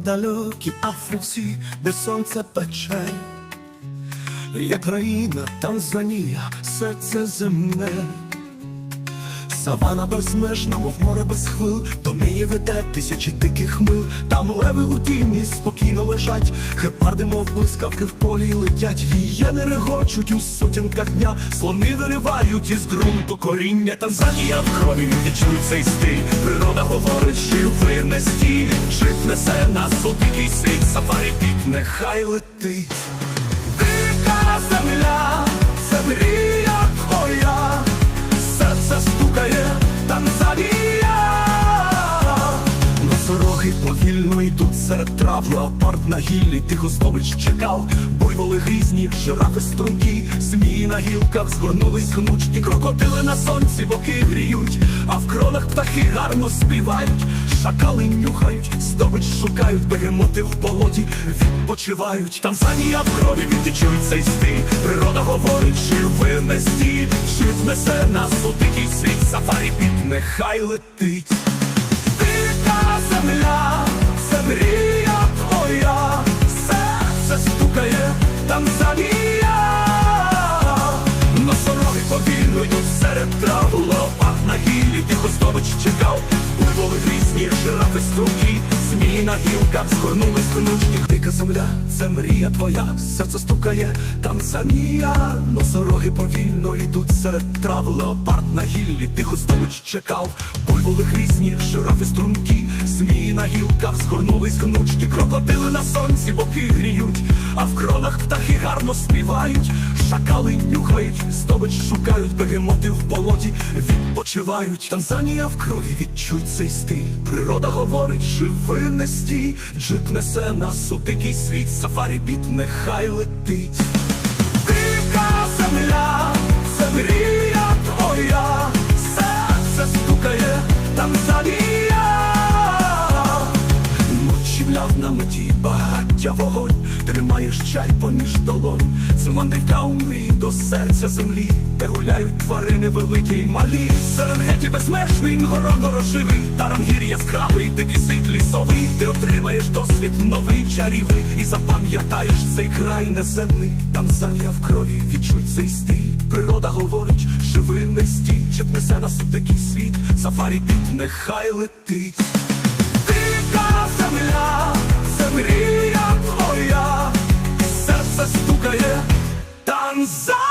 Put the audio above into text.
Далекій Африці, де сонце пече, є країна Танзанія, серце земне. Савана безмежна, мов море без хвил, до неї веде тисячі диких мил, там леви у тіні спокійно лежать, гепарди, мов блискавки в полі летять, вієни регочуть у сутінках дня, слони виривають із ґрунту коріння. Танзанія в крові відчує цей стиль. Природа говорить, що ви не стіль, Жит несе нас у дикий світ, сафарі пік, нехай летить. Дика земля, це мрія стукає Танзанія. Носороги повільно йдуть серед трав, леопард на гіллі, тихо здобич чекав, буйволи грізні, жирафи стрункі, змії на гілках згорнулись гнучки, крокодили на сонці боки гріють, а в кронах птахи гарно співають, шакали нюхають, здобич шукають, бегемоти в болоті відпочивають. Танзанія в крові відчують цей стиль. Природа говорить, живи не Жит несе нас у дикий світ, сафарі під нехай летить. Дика земля, це мрія твоя, серце стукає там Танзанія. Носороги повільно йдуть серед трав, гілках, згорнулись гнучки. Дика земля, це мрія твоя, серце стукає Танзанія. Носороги повільно йдуть серед трав, леопард на гіллі, тихо здобич чекав. Буйволи хрізні, жирафи струнки, змії на гілках, згорнулись гнучки, крокодили на сонці боки гріють, а в кронах птахи гарно співають, шакали нюхають, здобич шукають, бегемоти в болоті відпочивають. Танзанія в крові відчуй цей стиль. Природа говорить, живи не стій, джип несе нас у дикий світ, сафарі біт нехай летить. Дика земля, це мрія Мляв на меті багаття вогонь, тримаєш чай поміж долонь, це мандрівка у мрії до серця землі, де гуляють тварини великі й малі. Серенгеті безмежний, городо роживий, Тарангір яскравий, дикий світ лісовий, ти отримаєш досвід новий чарівний, і запам'ятаєш цей край неземний. Танзанія в крові, відчуй цей стиль. Природа говорить, живи не стій, чи несе нас у дикий світ, сафарі під нехай летить. Танзанія,